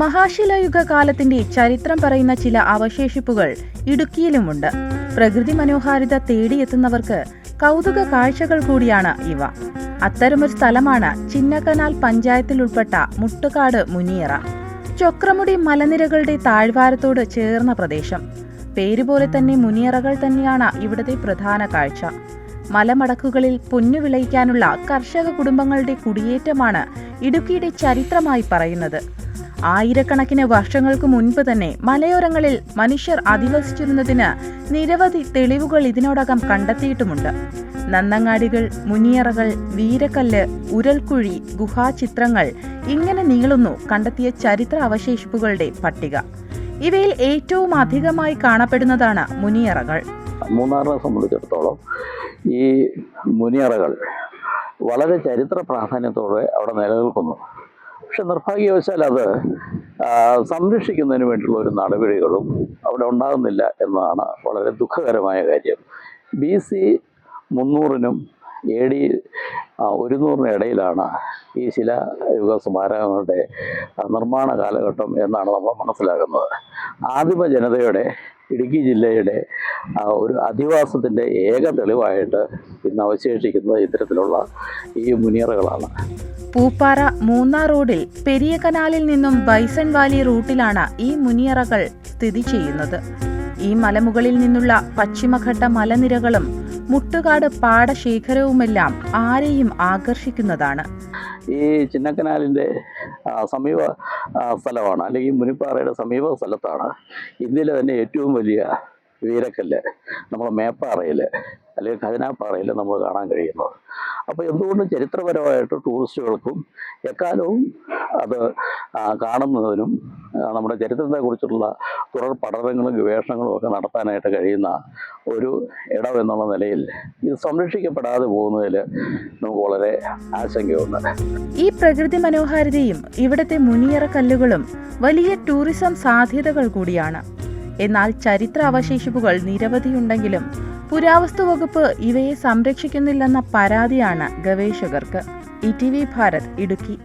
മഹാശിലായുഗ കാലത്തിന്റെ ചരിത്രം പറയുന്ന ചില അവശേഷിപ്പുകൾ ഇടുക്കിയിലുമുണ്ട്. പ്രകൃതി മനോഹാരിത തേടിയെത്തുന്നവർക്ക് കൗതുക കാഴ്ചകൾ കൂടിയാണ് ഇവ. അത്തരമൊരു സ്ഥലമാണ് ചിന്നക്കനാൽ പഞ്ചായത്തിൽ ഉൾപ്പെട്ട മുട്ടുകാട് മുനിയറ ചൊക്രമുടി മലനിരകളുടെ താഴ്വാരത്തോട് ചേർന്ന പ്രദേശം. പേരുപോലെ തന്നെ മുനിയറകൾ തന്നെയാണ് ഇവിടുത്തെ പ്രധാന കാഴ്ച. മലമടക്കുകളിൽ പൊന്നു വിളയിക്കാനുള്ള കർഷക കുടുംബങ്ങളുടെ കുടിയേറ്റമാണ് ഇടുക്കിയുടെ ചരിത്രമായി പറയുന്നത്. ആയിരക്കണക്കിന് വർഷങ്ങൾക്ക് മുൻപ് തന്നെ മലയോരങ്ങളിൽ മനുഷ്യർ അധിവസിച്ചിരുന്നതിന് നിരവധി തെളിവുകൾ ഇതിനോടകം കണ്ടെത്തിയിട്ടുമുണ്ട്. നന്നങ്ങാടികൾ മുനിയറകൾ വീരക്കല്ല് ഉരൽക്കുഴി ഗുഹാചിത്രങ്ങൾ ഇങ്ങനെ നീളുന്നു കണ്ടെത്തിയ ചരിത്ര അവശേഷിപ്പുകളുടെ പട്ടിക. ഇവയിൽ ഏറ്റവും അധികമായി കാണപ്പെടുന്നതാണ് മുനിയറകൾ. മൂന്നാറിനെ സംബന്ധിച്ചിടത്തോളം ഈ മുനിയറകൾ വളരെ ചരിത്ര പ്രാധാന്യത്തോടെ അവിടെ നിലനിൽക്കുന്നു. പക്ഷെ നിർഭാഗ്യവശാൽ അത് സംരക്ഷിക്കുന്നതിന് വേണ്ടിയുള്ള ഒരു നടപടികളും അവിടെ ഉണ്ടാകുന്നില്ല എന്നതാണ് വളരെ ദുഃഖകരമായ കാര്യം. ബി സി മുന്നൂറിനും എ ഡി ഒരുന്നൂറിനും ഇടയിലാണ് ഈ ശിലായുഗ സ്മാരകങ്ങളുടെ നിർമ്മാണ കാലഘട്ടം എന്നാണ് നമ്മൾ മനസ്സിലാക്കുന്നത്. ആദിമ ജനതയുടെ ഇടുക്കി ജില്ലയുടെ ഒരു അധിവാസത്തിന്റെ ഏക തെളിവായിട്ട് ഇന്ന് അവശേഷിക്കുന്നത് ഇത്തരത്തിലുള്ള ഈ മുനിയറകളാണ്. പൂപ്പാറ മൂന്നാർ റോഡിൽ പെരിയ കനാലിൽ നിന്നും ബൈസൺ വാലി റൂട്ടിലാണ് ഈ മുനിയറകൾ സ്ഥിതി ചെയ്യുന്നത്. ഈ മലമുകളിൽ നിന്നുള്ള പശ്ചിമഘട്ട മലനിരകളും മുട്ടുകാട് പാടശേഖരവുമെല്ലാം ആരെയും ആകർഷിക്കുന്നതാണ്. ഈ ചിന്നക്കനാലിന്റെ സമീപ സ്ഥലമാണ്. അല്ലെങ്കിൽ മുനിപ്പാറയുടെ സമീപ സ്ഥലത്താണ്. ഇന്ത്യയിലെ തന്നെ ഏറ്റവും വലിയ വീരക്കല്ല് നമ്മുടെ മേപ്പാറയിൽ അല്ലെങ്കിൽ ഖജനാപ്പാറയിൽ നമ്മൾ കാണാൻ കഴിയുന്നത് അപ്പോൾ എന്തുകൊണ്ടും ചരിത്രപരമായിട്ട് ടൂറിസ്റ്റുകൾക്കും എക്കാലവും അത് കാണുന്നതിനും നമ്മുടെ ചരിത്രത്തെക്കുറിച്ചുള്ള തുടർ പഠനങ്ങളും ഗവേഷണങ്ങളും ഒക്കെ നടത്താനായിട്ട് കഴിയുന്ന ഒരു ഇടം എന്നുള്ള നിലയിൽ ഇത് സംരക്ഷിക്കപ്പെടാതെ പോകുന്നതിൽ നമുക്ക് വളരെ ആശങ്കയുണ്ട്. ഈ പ്രകൃതി മനോഹാരിതയും ഇവിടുത്തെ മുനിയറ കല്ലുകളും വലിയ ടൂറിസം സാധ്യതകൾ കൂടിയാണ്. എന്നാൽ ചരിത്ര അവശേഷിപ്പുകൾ നിരവധിയുണ്ടെങ്കിലും പുരാവസ്തു വകുപ്പ് ഇവയെ സംരക്ഷിക്കുന്നില്ലെന്ന പരാതിയാണ് ഗവേഷകർക്ക്. E T V Bharat Idukki.